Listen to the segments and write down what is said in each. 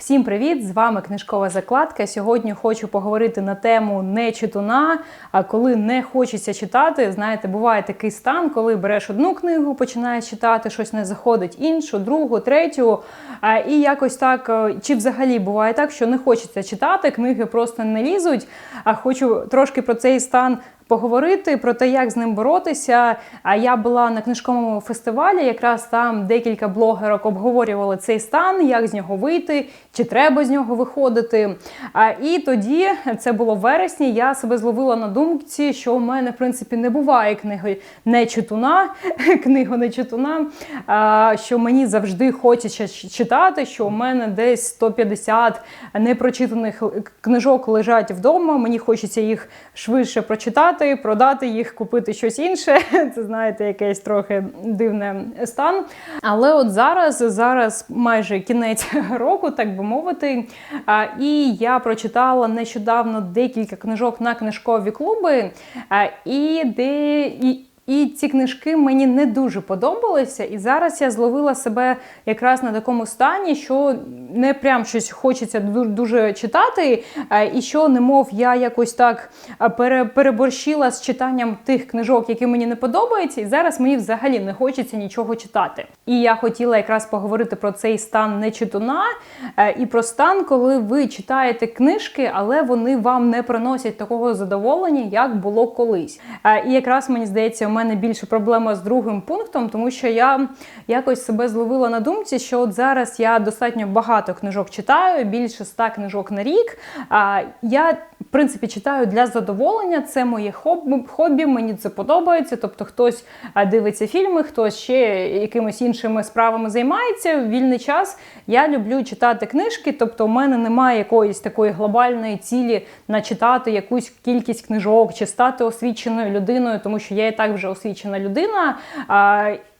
Всім привіт! З вами книжкова закладка. Сьогодні хочу поговорити на тему не читуна. А коли не хочеться читати, знаєте, буває такий стан, коли береш одну книгу, починаєш читати, щось не заходить, іншу, другу, третю. І якось так, е, чи взагалі буває так, що не хочеться читати, книги просто не лізуть. А хочу трошки про цей стан поговорити про те, як з ним боротися. А я була на книжковому фестивалі, якраз там декілька блогерок обговорювали цей стан, як з нього вийти, чи треба з нього виходити. А і тоді це було в вересні. Я себе зловила на думці, що у мене в принципі не буває книги не читуна, книга не читуна, а, що мені завжди хочеться читати, що у мене десь 150 непрочитаних книжок лежать вдома. Мені хочеться їх швидше прочитати продати, продати їх, купити щось інше. Це знаєте, якийсь трохи дивний стан. Але от зараз, зараз майже кінець року, так би мовити. І я прочитала нещодавно декілька книжок на книжкові клуби. І де. І ці книжки мені не дуже подобалися. І зараз я зловила себе якраз на такому стані, що не прям щось хочеться дуже читати, і що, немов я якось так переборщила з читанням тих книжок, які мені не подобаються, і зараз мені взагалі не хочеться нічого читати. І я хотіла якраз поговорити про цей стан нечитуна і про стан, коли ви читаєте книжки, але вони вам не приносять такого задоволення, як було колись. І якраз мені здається, у мене більше проблема з другим пунктом, тому що я якось себе зловила на думці, що от зараз я достатньо багато книжок читаю, більше ста книжок на рік. А я принципі читаю для задоволення. Це моє хобі, мені це подобається. Тобто, хтось дивиться фільми, хтось ще якимись іншими справами займається. В вільний час я люблю читати книжки, тобто, у мене немає якоїсь такої глобальної цілі начитати якусь кількість книжок чи стати освіченою людиною, тому що я і так вже освічена людина.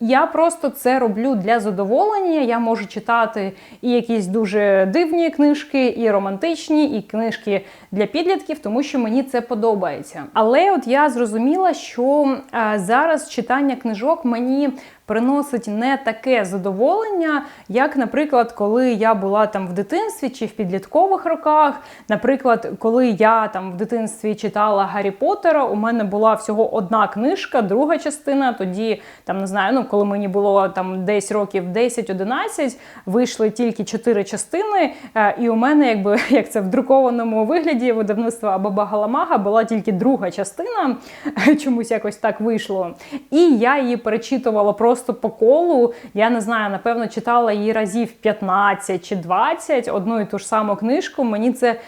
Я просто це роблю для задоволення. Я можу читати і якісь дуже дивні книжки, і романтичні, і книжки для підлітків, тому що мені це подобається. Але от я зрозуміла, що зараз читання книжок мені приносить не таке задоволення, як, наприклад, коли я була там в дитинстві чи в підліткових роках. Наприклад, коли я там в дитинстві читала Гаррі Поттера, у мене була всього одна книжка, друга частина. Тоді там не знаю, ну коли мені було там десь років 10-11, вийшли тільки чотири частини. Е, і у мене, якби як це в друкованому вигляді видавництва Баба Галамага була тільки друга частина, чомусь якось так вийшло. І я її перечитувала просто просто по колу. Я не знаю, напевно, читала її разів 15 чи 20, одну і ту ж саму книжку. Мені це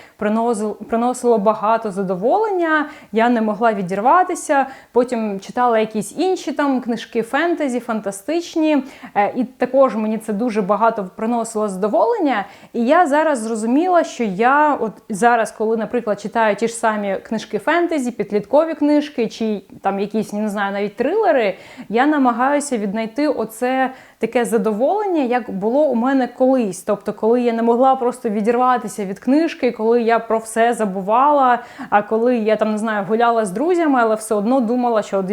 приносило, багато задоволення. Я не могла відірватися. Потім читала якісь інші там книжки фентезі, фантастичні. Е, і також мені це дуже багато приносило задоволення. І я зараз зрозуміла, що я от зараз, коли, наприклад, читаю ті ж самі книжки фентезі, підліткові книжки, чи там якісь не знаю, навіть трилери, я намагаюся віднайти оце таке задоволення, як було у мене колись. Тобто, коли я не могла просто відірватися від книжки, коли я про все забувала. А коли я там не знаю, гуляла з друзями, але все одно думала, що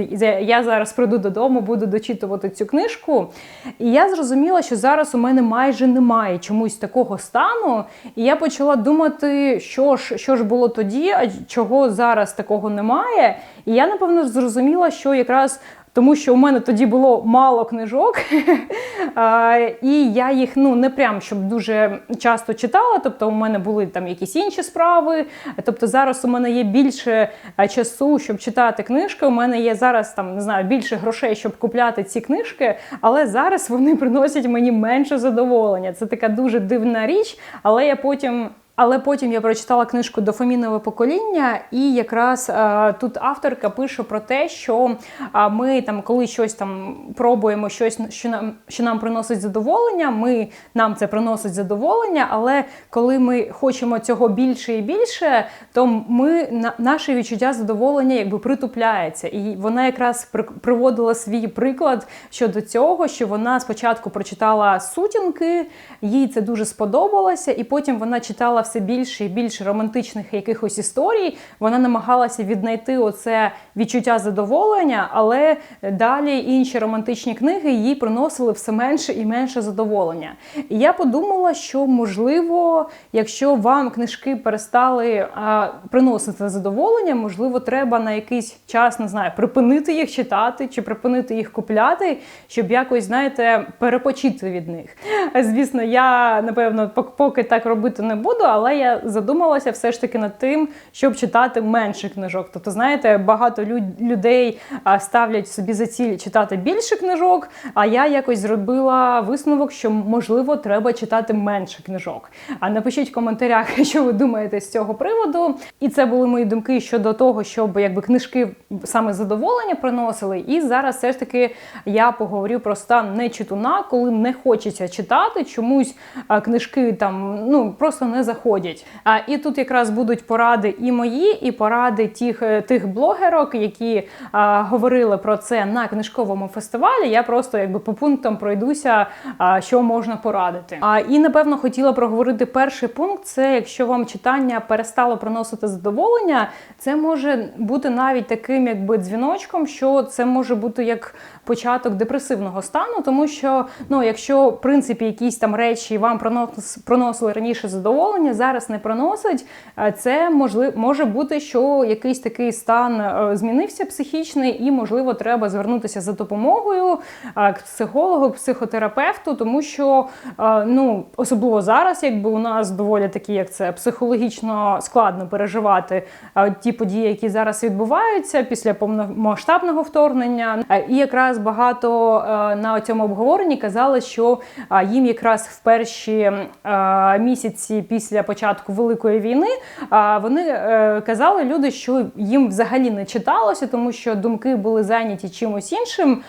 я зараз прийду додому, буду дочитувати цю книжку. І я зрозуміла, що зараз у мене майже немає чомусь такого стану. І я почала думати, що ж, що ж було тоді, а чого зараз такого немає. І я напевно зрозуміла, що якраз тому що у мене тоді було мало книжок, і я їх ну не прям щоб дуже часто читала. Тобто, у мене були там якісь інші справи. Тобто, зараз у мене є більше часу, щоб читати книжки. У мене є зараз там не знаю більше грошей, щоб купляти ці книжки, але зараз вони приносять мені менше задоволення. Це така дуже дивна річ, але я потім. Але потім я прочитала книжку Дофамінове покоління, і якраз е, тут авторка пише про те, що а, ми там, коли щось там пробуємо, щось, що нам що нам приносить задоволення, ми нам це приносить задоволення, але коли ми хочемо цього більше і більше, то ми на наше відчуття задоволення якби притупляється. І вона якраз при, приводила свій приклад щодо цього, що вона спочатку прочитала сутінки, їй це дуже сподобалося, і потім вона читала все більше і більше романтичних якихось історій. Вона намагалася віднайти оце відчуття задоволення, але далі інші романтичні книги їй приносили все менше і менше задоволення. І я подумала, що можливо, якщо вам книжки перестали а, приносити задоволення, можливо, треба на якийсь час не знаю, припинити їх читати чи припинити їх купляти, щоб якось, знаєте, перепочити від них. Звісно, я напевно поки так робити не буду, але я задумалася все ж таки над тим, щоб читати менше книжок. Тобто, знаєте, багато людей ставлять собі за ціль читати більше книжок. А я якось зробила висновок, що можливо треба читати менше книжок. А напишіть в коментарях, що ви думаєте з цього приводу. І це були мої думки щодо того, щоб якби книжки саме задоволення приносили. І зараз все ж таки я поговорю про стан нечитуна, коли не хочеться читати, чомусь книжки там ну просто не заходять. А і тут якраз будуть поради і мої, і поради тих е, тих блогерок, які а, говорили про це на книжковому фестивалі. Я просто якби по пунктам пройдуся, а, що можна порадити. А і напевно хотіла проговорити перший пункт: це якщо вам читання перестало приносити задоволення, це може бути навіть таким, якби дзвіночком, що це може бути як початок депресивного стану, тому що ну, якщо в принципі якісь там речі вам проносили раніше задоволення, зараз не приносить, е, це можливо може бути, що якийсь такий стан е, змінився психічний, і можливо треба звернутися за допомогою е, к психологу, психотерапевту, тому що ну особливо зараз, якби у нас доволі такі, як це психологічно складно переживати ті події, які зараз відбуваються після повномасштабного вторгнення, і якраз багато е, на цьому обговоренні казали, що їм якраз в перші е, місяці після початку великої війни вони е, казали люди, що їм взагалі не читалося, тому що думки були зайняті чимось іншим.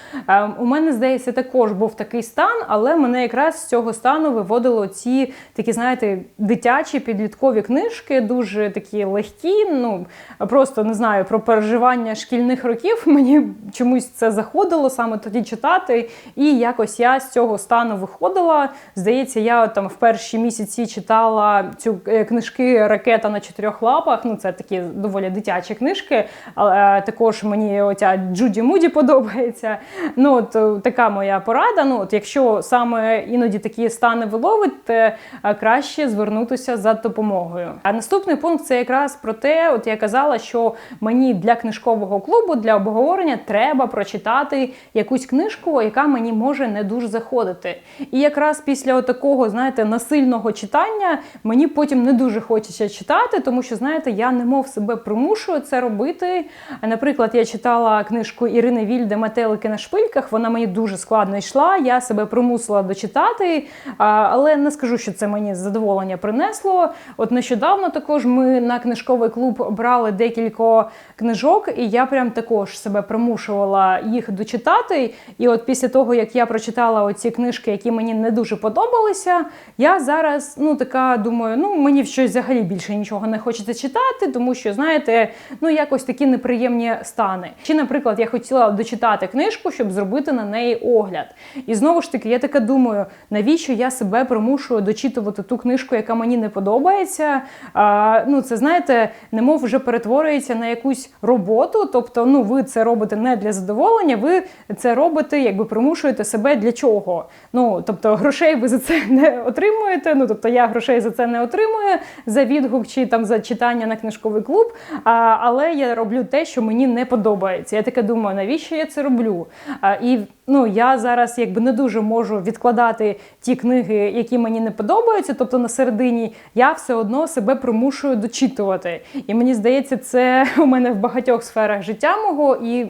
У мене здається, також був такий стан, але мене якраз з цього стану виводило ці такі, знаєте, дитячі підліткові книжки, дуже такі легкі. Ну просто не знаю про переживання шкільних років. Мені чомусь це заходило саме тоді читати. І якось я з цього стану виходила. Здається, я там в перші місяці читала цю е, книжки Ракета на чотирьох лапах. Ну, це такі доволі дитячі книжки. Але також мені оця Джуді Муді подобається. Ну, от е, така моя порада. Ну, от Якщо саме іноді такі стани ви ловите, краще звернутися за допомогою. А наступний пункт це якраз про те, от я казала, що мені для книжкового клубу, для обговорення треба прочитати якусь книжку, яка мені може не дуже заходити. І якраз після такого, знаєте, насильного читання мені потім не дуже хочеться читати, тому що, знаєте, я немов себе примушую це робити. Наприклад, я читала книжку Ірини Вільде Метелики на шпильках, вона мені дуже складно йшла, я себе примусила дочитати, але не скажу, що це мені задоволення принесло. От нещодавно також ми на книжковий клуб брали декілька книжок, і я прям також себе примушувала їх дочитати. І от після того, як я прочитала оці книжки, які мені не дуже подобалися, я зараз ну така думаю, ну мені щось взагалі більше нічого не хочеться читати, тому що, знаєте, ну якось такі неприємні стани. Чи, наприклад, я хотіла дочитати книжку, щоб зробити на неї огляд. І знову ж таки, я така думаю, навіщо я себе примушую дочитувати ту книжку, яка мені не подобається. А, Ну, це знаєте, немов вже перетворюється на якусь роботу. Тобто, ну ви це робите не для задоволення, ви це робите, якби примушуєте себе для чого. Ну тобто, грошей ви за це не отримуєте. Ну тобто, я грошей за це не отримую за відгук чи там за читання на книжковий клуб. А, Але я роблю те, що мені не подобається. Я таке думаю, навіщо я це роблю? А, І ну я зараз якби не дуже можу відкладати ті книги, які мені не подобаються. Тобто на середині я все одно себе примушую дочитувати. І мені здається, це у мене в багатьох сферах життя мого, і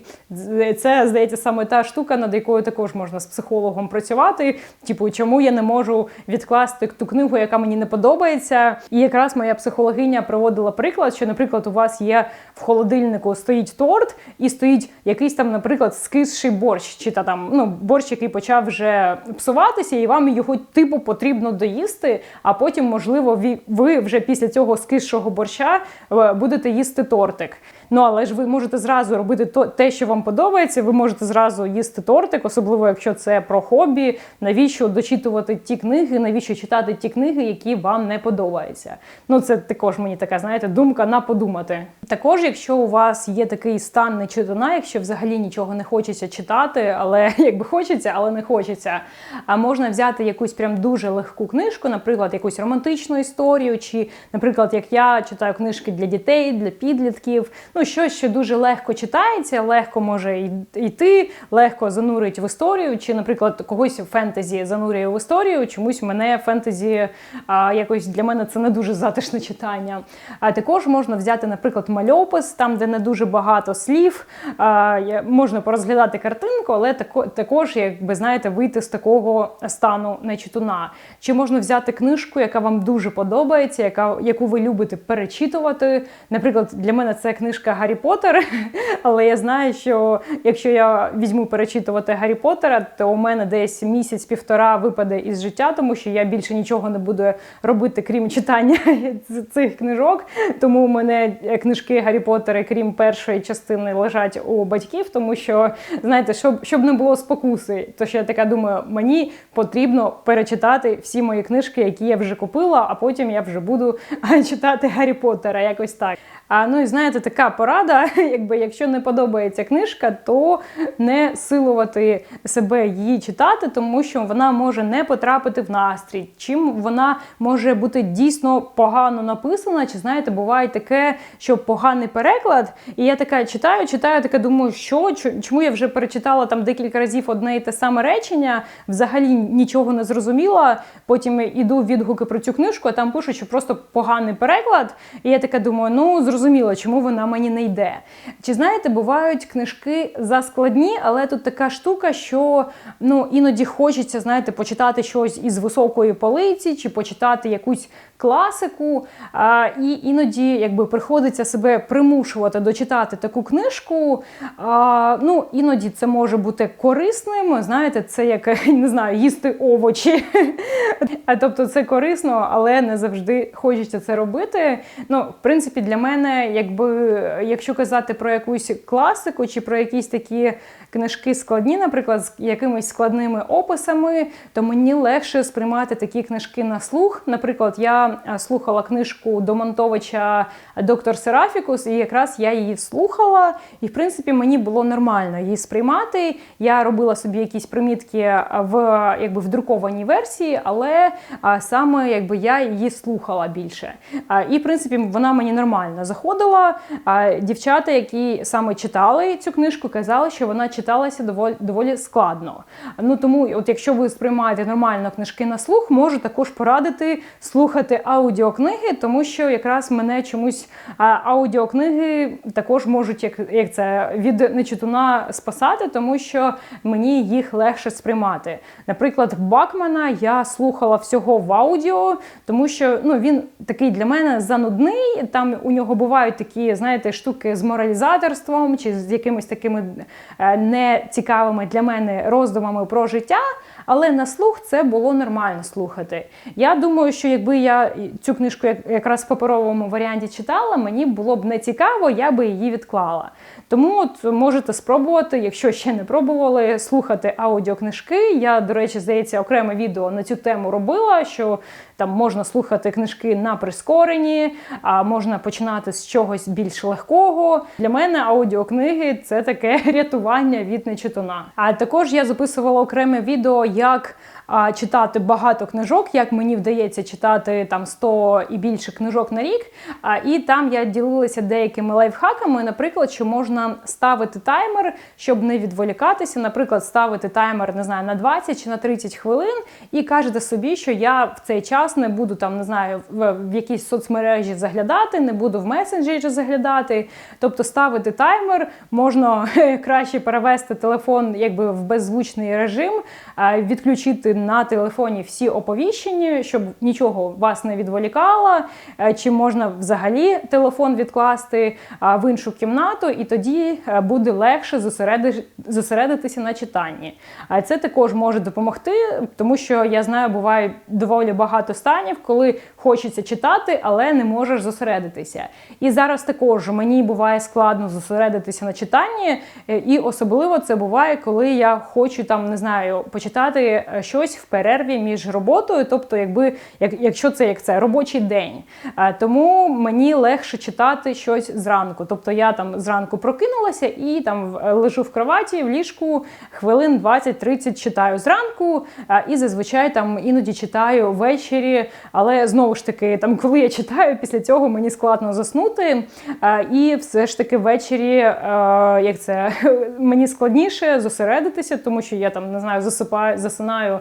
це здається саме та штука, над якою також можна з психологом працювати. Типу, чому я не можу відкласти ту книгу, яка мені не подобається. І якраз моя психологиня проводила приклад, що, наприклад, у вас є в холодильнику стоїть торт, і стоїть якийсь там, наприклад, скисший борщ, чи та там ну борщ, який почав вже псуватися, і вам його типу потрібно доїсти. А потім, можливо, ви вже після цього скисшого борща е, будете їсти тортик. Ну але ж ви можете зразу робити то те, що вам подобається. Ви можете зразу їсти тортик, особливо якщо це про хобі. Навіщо дочитувати ті книги, навіщо читати ті книги, які вам не подобаються? Ну це також мені така, знаєте, думка на подумати. Також, якщо у вас є такий стан нечитана, якщо взагалі нічого не хочеться читати, але якби хочеться, але не хочеться. А можна взяти якусь прям дуже легку книжку, наприклад, якусь романтичну історію, чи, наприклад, як я читаю книжки для дітей, для підлітків. Ну, щось, що дуже легко читається, легко може йти, легко занурить в історію, чи, наприклад, когось фентезі занурює в історію. Чомусь мене фентезі а, якось для мене це не дуже затишне читання. А також можна взяти, наприклад, мальопис, там, де не дуже багато слів. А, можна порозглядати картинку, але тако, також, якби знаєте, вийти з такого стану нечитуна. Чи можна взяти книжку, яка вам дуже подобається, яка, яку ви любите перечитувати. Наприклад, для мене це книжка Гаррі Поттер, але я знаю, що якщо я візьму перечитувати Гаррі Поттера, то у мене десь місяць-півтора випаде із життя, тому що я більше нічого не буду робити, крім читання цих книжок. Тому у мене книжки Гаррі Поттера, крім першої частини, лежать у батьків, тому що, знаєте, щоб щоб не було спокуси, то що я така думаю, мені потрібно перечитати всі мої книжки, які я вже купила, а потім я вже буду читати Гаррі Поттера, якось так. А ну і знаєте, така порада, якби якщо не подобається книжка, то не силувати себе її читати, тому що вона може не потрапити в настрій. Чим вона може бути дійсно погано написана, чи знаєте, буває таке, що поганий переклад, і я така читаю, читаю, така думаю, що чому я вже перечитала там декілька разів одне і те саме речення, взагалі нічого не зрозуміла. Потім іду відгуки про цю книжку, а там пишуть, що просто поганий переклад. І я така думаю, ну зрозуміло зрозуміла, чому вона мені не йде. Чи знаєте, бувають книжки заскладні, але тут така штука, що ну, іноді хочеться, знаєте, почитати щось із високої полиці, чи почитати якусь класику. А, І іноді якби приходиться себе примушувати дочитати таку книжку. А, Ну, Іноді це може бути корисним. Знаєте, це як не знаю, їсти овочі. Тобто це корисно, але не завжди хочеться це робити. Ну, В принципі, для мене, якби якщо казати про якусь класику чи про якісь такі книжки складні, наприклад, з якимись складними описами, то мені легше сприймати такі книжки на слух. Наприклад, я слухала книжку Домонтовича Доктор Серафікус, і якраз я її слухала, і в принципі мені було нормально її сприймати. Я робила собі якісь примітки в якби в друкованій версії, але саме якби я її слухала більше. І в принципі вона мені нормально заходила. Дівчата, які саме читали цю книжку, казали, що вона читалася доволі доволі складно. Ну тому, от якщо ви сприймаєте нормально книжки на слух, можу також порадити слухати аудіокниги, тому що якраз мене чомусь аудіокниги також можуть, як як це від нечитуна спасати, тому що мені їх легше сприймати. Наприклад, Бакмана я слухала всього в аудіо, тому що ну він такий для мене занудний. Там у нього бувають такі, знаєте, штуки з моралізаторством чи з якимись такими е, нецікавими для мене роздумами про життя, але на слух це було нормально слухати. Я думаю, що якби я цю книжку якраз в паперовому варіанті читала, мені було б не цікаво, я би її відклала. Тому от можете спробувати, якщо ще не пробували, слухати аудіокнижки. Я, до речі, здається, окреме відео на цю тему робила, що там можна слухати книжки на прискоренні, а можна починати з чогось більш легкого. Для мене аудіокниги це таке рятування від нечитуна. А також я записувала окреме відео, як читати багато книжок, як мені вдається читати там 100 і більше книжок на рік. І там я ділилася деякими лайфхаками, наприклад, що можна ставити таймер, щоб не відволікатися. Наприклад, ставити таймер не знаю, на 20 чи на 30 хвилин, і кажете собі, що я в цей час не буду там, не знаю, в, якісь соцмережі заглядати, не буду в месенджері заглядати. Тобто ставити таймер, можна краще перевести телефон якби в беззвучний режим, відключити на телефоні всі оповіщення, щоб нічого вас не відволікало, е, чи можна взагалі телефон відкласти в іншу кімнату, і тоді е, буде легше зосередитися на читанні. А це також може допомогти, тому що я знаю, буває доволі багато станів, коли хочеться читати, але не можеш зосередитися. І зараз також мені буває складно зосередитися на читанні, е, і особливо це буває, коли я хочу там не знаю почитати е, щось в перерві між роботою, тобто, якби як, якщо це як це робочий день. Тому мені легше читати щось зранку. Тобто я там зранку прокинулася і там лежу в кроваті в ліжку хвилин 20-30 читаю зранку, і зазвичай там іноді читаю ввечері. Але знову ж таки, там коли я читаю, після цього мені складно заснути. І все ж таки ввечері, як це мені складніше зосередитися, тому що я там не знаю, засипаю, засинаю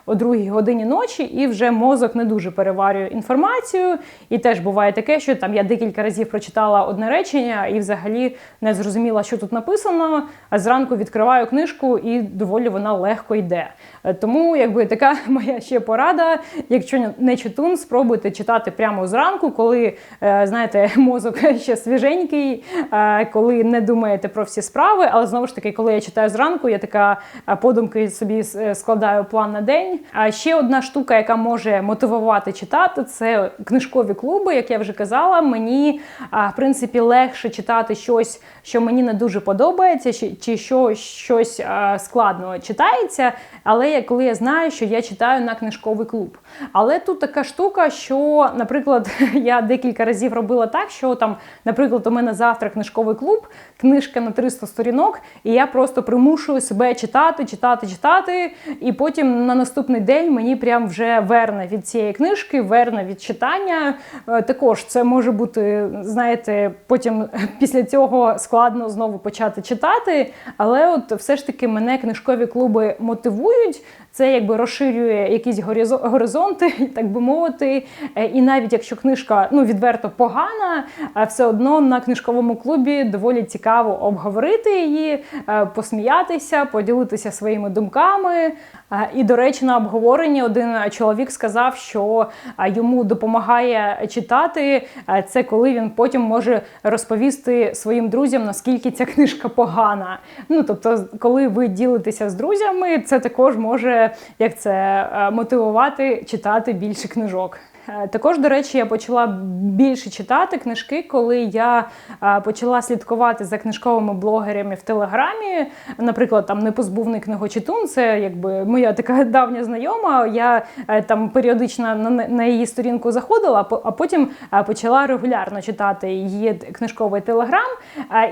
о другій годині ночі, і вже мозок не дуже переварює інформацію. І теж буває таке, що там я декілька разів прочитала одне речення і взагалі не зрозуміла, що тут написано. А зранку відкриваю книжку, і доволі вона легко йде. Е, Тому, якби така моя ще порада. Якщо не читун, спробуйте читати прямо зранку, коли е, знаєте, мозок ще свіженький, е, коли не думаєте про всі справи. Але знову ж таки, коли я читаю зранку, я така подумки собі складаю план на день. А ще одна штука, яка може мотивувати читати, це книжкові клуби. Як я вже казала, мені в принципі легше читати щось, що мені не дуже подобається, чи, що щось складно читається. Але коли я знаю, що я читаю на книжковий клуб. Але тут така штука, що, наприклад, я декілька разів робила так, що там, наприклад, у мене завтра книжковий клуб, книжка на 300 сторінок, і я просто примушую себе читати, читати, читати. І потім на наступний день мені прям вже верне від цієї книжки, верне від читання. Е, Також це може бути, знаєте, потім після цього складно знову почати читати. Але от все ж таки мене книжкові клуби мотивують. Це якби розширює якісь горизо- горизонти, так би мовити. Е, І навіть якщо книжка ну відверто погана, е, все одно на книжковому клубі доволі цікаво обговорити її, е, посміятися, поділитися своїми думками. Е, І, до речі, на обговоренні один чоловік сказав, що е, йому допомагає читати е, це, коли він потім може розповісти своїм друзям, наскільки ця книжка погана. Ну тобто, коли ви ділитеся з друзями, це також може як це мотивувати читати більше книжок. Е, Також, до речі, я почала більше читати книжки, коли я е, почала слідкувати за книжковими блогерами в Телеграмі. Наприклад, там непозбувний книгочитун, це якби моя така давня знайома. Я е, там періодично на, її сторінку заходила, а потім почала регулярно читати її книжковий телеграм.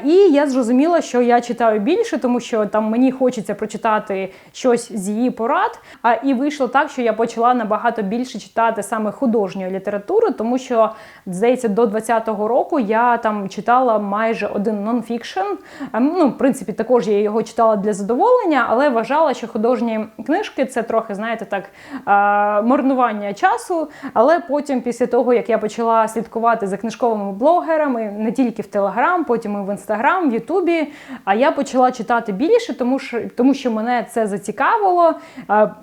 І я зрозуміла, що я читаю більше, тому що там мені хочеться прочитати щось з її порад. І вийшло так, що я почала набагато більше читати саме художньої літератури, тому що здається, до 20-го року я там читала майже один нонфікшн. Ем, Ну, в принципі, також я його читала для задоволення, але вважала, що художні книжки це трохи, знаєте, так марнування часу. Але потім, після того, як я почала слідкувати за книжковими блогерами, не тільки в Телеграм, потім і в Інстаграм, в Ютубі, а я почала читати більше, тому що тому що мене це зацікавило.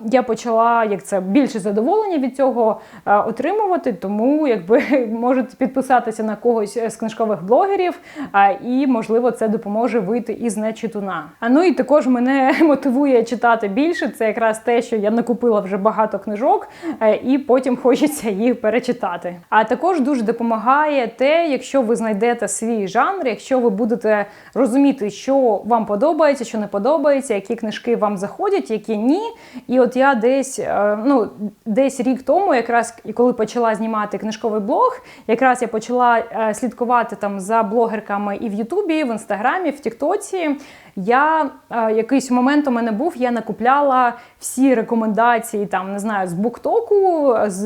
Я почала як це більше задоволення від цього а, отримувати. Тому якби можете підписатися на когось з книжкових блогерів, а, і можливо це допоможе вийти із нечитуна. А ну і також мене мотивує читати більше. Це якраз те, що я накупила вже багато книжок, е, і потім хочеться їх перечитати. А також дуже допомагає те, якщо ви знайдете свій жанр, якщо ви будете розуміти, що вам подобається, що не подобається, які книжки вам заходять, які ні. І от я десь е, ну десь рік тому, якраз і коли почала знімати книжковий блог, якраз я почала е, слідкувати там за блогерками і в Ютубі, в інстаграмі, в Тіктоці. Я е, якийсь момент у мене був, я накупляла всі рекомендації, там не знаю, з Буктоку, з,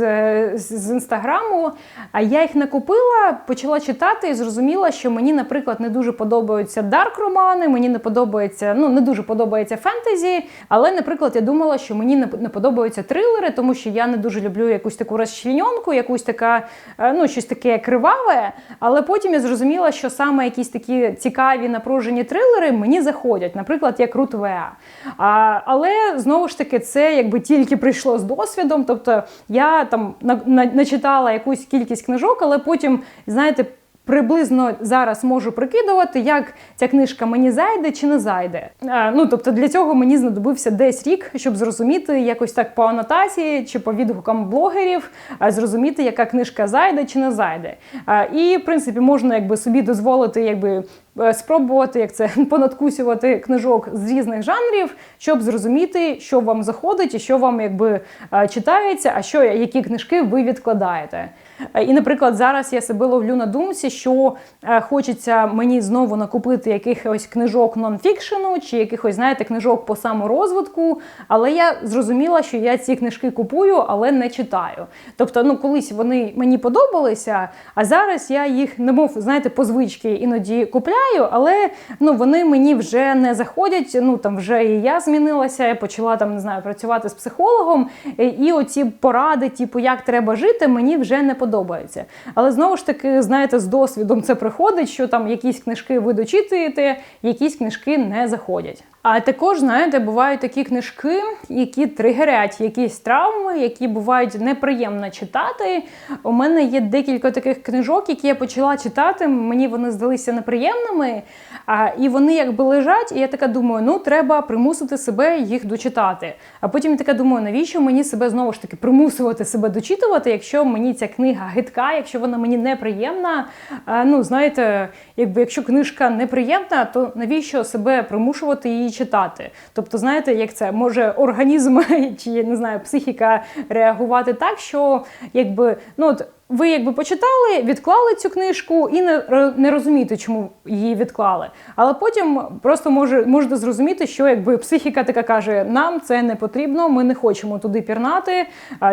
з, з інстаграму. А я їх накупила, почала читати і зрозуміла, що мені, наприклад, не дуже подобаються дарк романи, мені не подобається, ну не дуже подобається фентезі. Але, наприклад, я думала, що мені не, не подобаються трилери, тому що я не дуже люблю якусь таку розчленю шпіньонку, якусь така, е, ну щось таке криваве. Але потім я зрозуміла, що саме якісь такі цікаві напружені трилери мені заходять, наприклад, як Рут Веа. А, Але знову ж таки, це якби тільки прийшло з досвідом. Тобто я там на, на, начитала якусь кількість книжок, але потім, знаєте, приблизно зараз можу прикидувати, як ця книжка мені зайде чи не зайде. А, ну тобто для цього мені знадобився десь рік, щоб зрозуміти якось так по анотації чи по відгукам блогерів, а, зрозуміти, яка книжка зайде чи не зайде. А, і в принципі можна якби собі дозволити, якби. Е, Спробувати як це понадкусювати книжок з різних жанрів, щоб зрозуміти, що вам заходить і що вам якби е, читається, а що які книжки ви відкладаєте. Е, І, наприклад, зараз я себе ловлю на думці, що хочеться мені знову накупити якихось книжок нонфікшену чи якихось, знаєте, книжок по саморозвитку. Але я зрозуміла, що я ці книжки купую, але не читаю. Тобто, ну колись вони мені подобалися, а зараз я їх, немов знаєте, по звички іноді купляю, але ну вони мені вже не заходять. Ну там вже і я змінилася, я почала там не знаю працювати з психологом, і оці поради, типу, як треба жити, мені вже не подобаються. Але знову ж таки, знаєте, з досвідом це приходить, що там якісь книжки ви дочитуєте, якісь книжки не заходять. А також, знаєте, бувають такі книжки, які тригерять якісь травми, які бувають неприємно читати. У мене є декілька таких книжок, які я почала читати. Мені вони здалися неприємними, а, і вони якби лежать. І я така думаю, ну треба примусити себе їх дочитати. А потім я така думаю, навіщо мені себе знову ж таки примусувати себе дочитувати, якщо мені ця книга гидка, якщо вона мені неприємна. А, ну знаєте, якби якщо книжка неприємна, то навіщо себе примушувати її читати? Тобто, знаєте, як це може організм чи я не знаю, психіка реагувати так, що якби ну от. Ви якби почитали, відклали цю книжку і не, ро- не розумієте, чому її відклали. Але потім просто може, можете зрозуміти, що якби психіка така каже: нам це не потрібно, ми не хочемо туди пірнати.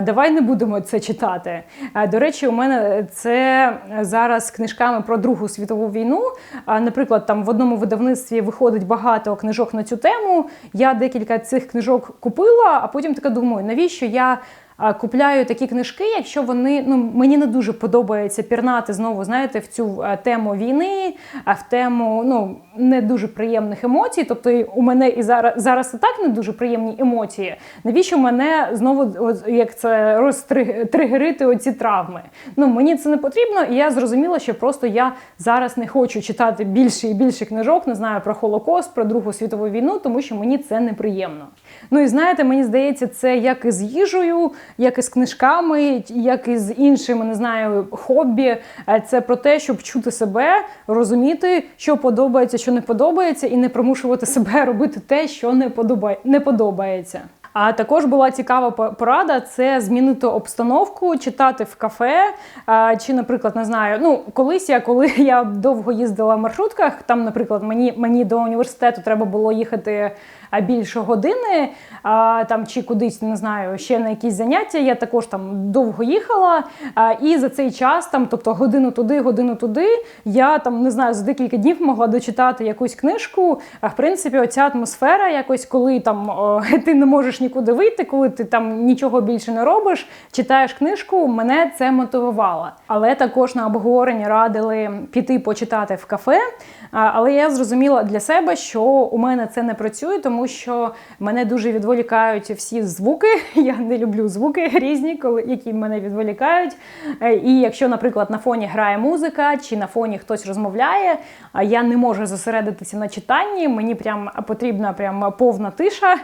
Давай не будемо це читати. До речі, у мене це зараз книжками про Другу світову війну. Наприклад, там в одному видавництві виходить багато книжок на цю тему. Я декілька цих книжок купила, а потім така думаю, навіщо я купляю такі книжки, якщо вони ну мені не дуже подобається пірнати знову, знаєте, в цю е, тему війни, а в тему ну не дуже приємних емоцій. Тобто у мене і зараз зараз і так не дуже приємні емоції. Навіщо мене знову як це розтригерити оці травми? Ну мені це не потрібно, і я зрозуміла, що просто я зараз не хочу читати більше і більше книжок, не знаю про Холокост, про Другу світову війну, тому що мені це неприємно. Ну і знаєте, мені здається, це як і з їжею, як і з книжками, як і з іншими, не знаю, хобі. Е, Це про те, щоб чути себе, розуміти, що подобається, що не подобається, і не примушувати себе робити те, що не подобає, не подобається. А також була цікава по- порада це змінити обстановку, читати в кафе. Чи, наприклад, не знаю, ну колись я, коли я довго їздила в маршрутках, там, наприклад, мені, мені до університету треба було їхати більше години, там чи кудись не знаю, ще на якісь заняття. Я також там довго їхала. І за цей час, там, тобто годину туди, годину туди, я там не знаю, за декілька днів могла дочитати якусь книжку. А в принципі, оця атмосфера, якось коли там ти не можеш нікуди вийти, коли ти там нічого більше не робиш, читаєш книжку, мене це мотивувало. Але також на обговорення радили піти почитати в кафе. Але я зрозуміла для себе, що у мене це не працює, тому що мене дуже відволікають всі звуки. Я не люблю звуки різні, коли які мене відволікають. Е, І якщо, наприклад, на фоні грає музика чи на фоні хтось розмовляє, а я не можу зосередитися на читанні. Мені прям потрібна прям повна тиша.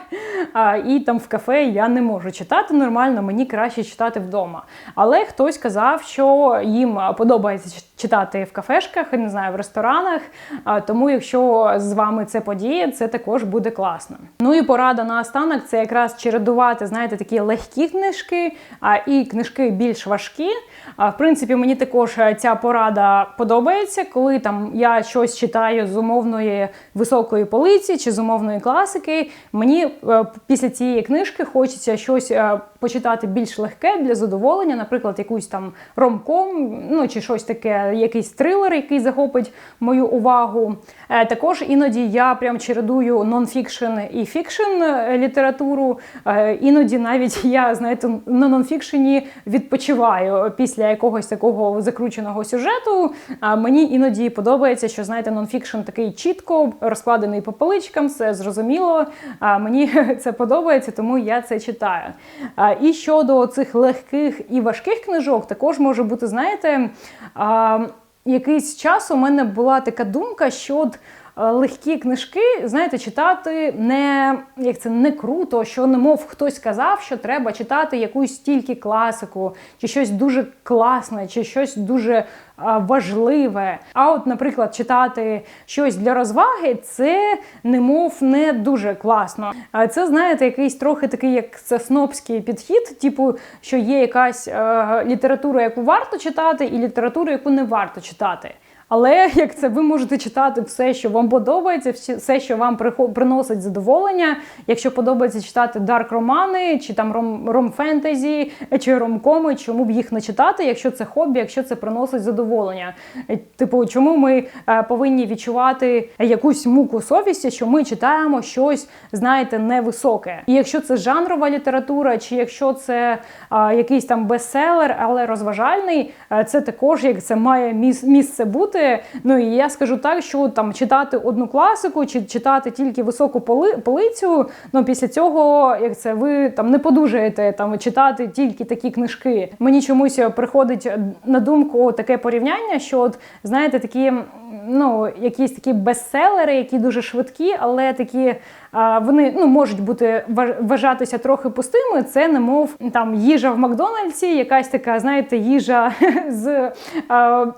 І там в кафе я не можу читати нормально, мені краще читати вдома. Але хтось казав, що їм подобається читати в кафешках, не знаю, в ресторанах. Тому, якщо з вами це подіє, це також буде класно. Ну і порада на останок це якраз чередувати, знаєте, такі легкі книжки, а і книжки більш важкі. А в принципі, мені також е, ця порада подобається, коли там я щось читаю з умовної високої полиці чи з умовної класики. Мені е, після цієї книжки хочеться щось е, почитати більш легке для задоволення, наприклад, якусь там ромком, ну чи щось таке, якийсь трилер, який захопить мою увагу. Е, також іноді я прям чередую нонфікшн і фікшн е, літературу. Е, іноді навіть я, знаєте, на нонфікшені відпочиваю після якогось такого закрученого сюжету. Мені іноді подобається, що знаєте, нонфікшн такий чітко розкладений по поличкам, все зрозуміло. Мені це подобається, тому я це читаю. І щодо цих легких і важких книжок, також може бути, знаєте, якийсь час у мене була така думка, що легкі книжки, знаєте, читати не як це не круто, що немов хтось казав, що треба читати якусь тільки класику, чи щось дуже класне, чи щось дуже важливе. А от, наприклад, читати щось для розваги, це немов не дуже класно. А це, знаєте, якийсь трохи такий, як це снобський підхід, типу, що є якась е, література, яку варто читати, і література, яку не варто читати. Але як це ви можете читати все, що вам подобається, все, що вам приносить задоволення. Якщо подобається читати дарк романи, чи там ром, ром-фентезі, чи ромкоми, чому б їх не читати, якщо це хобі, якщо це приносить задоволення. Е, Типу, чому ми е, повинні відчувати якусь муку совісті, що ми читаємо щось, знаєте, невисоке. І якщо це жанрова література, чи якщо це а, якийсь там бестселер, але розважальний, е, це також як це має міс- місце бути. Ну і я скажу так, що там читати одну класику, чи читати тільки високу поли, полицю. Ну після цього, як це ви там не подужаєте там читати тільки такі книжки. Мені чомусь приходить на думку таке порівняння, що от знаєте, такі ну якісь такі бестселери, які дуже швидкі, але такі. Вони ну можуть бути ва- вважатися трохи пустими. Це немов там їжа в Макдональдсі, якась така, знаєте, їжа з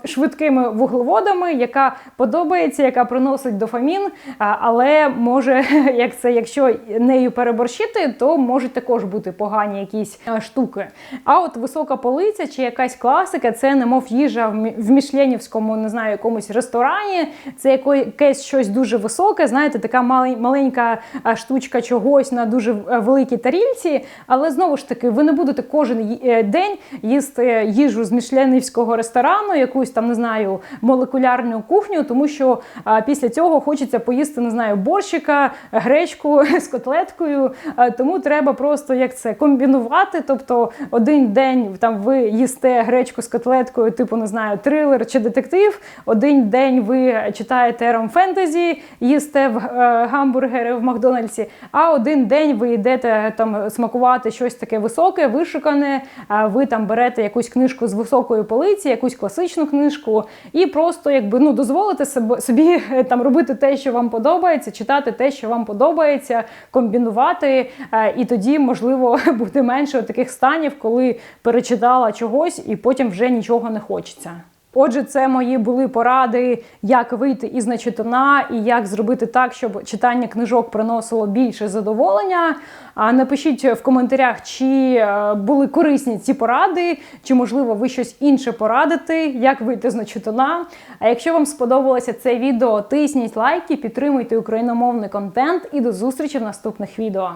швидкими вуглеводами, яка подобається, яка приносить дофамін. Але може, як це, якщо нею переборщити, то можуть також бути погані якісь штуки. А от висока полиця чи якась класика, це немов їжа в мішленівському, не знаю, якомусь ресторані. Це якесь щось дуже високе, знаєте, така малень- маленька штучка чогось на дуже е, великій тарілці. Але знову ж таки, ви не будете кожен е, день їсти їжу з мішленівського ресторану, якусь там не знаю, молекулярну кухню, тому що після цього хочеться поїсти, не знаю, борщика, гречку з котлеткою. Тому треба просто як це комбінувати. Тобто один день там ви їсте гречку з котлеткою, типу не знаю, трилер чи детектив. Один день ви читаєте ром фентезі, їсте в е, гамбургери в Макдональдсі. А один день ви йдете там смакувати щось таке високе, вишукане. Ви там берете якусь книжку з високої полиці, якусь класичну книжку, і просто якби ну дозволите собі е, там робити те, що вам подобається, читати те, що вам подобається, комбінувати. е, І тоді можливо буде менше таких станів, коли перечитала чогось і потім вже нічого не хочеться. Отже, це мої були поради, як вийти із нечитана і як зробити так, щоб читання книжок приносило більше задоволення. А напишіть в коментарях, чи е, були корисні ці поради, чи можливо ви щось інше порадите, як вийти з нечитана. А якщо вам сподобалося це відео, тисніть лайки, підтримуйте україномовний контент і до зустрічі в наступних відео.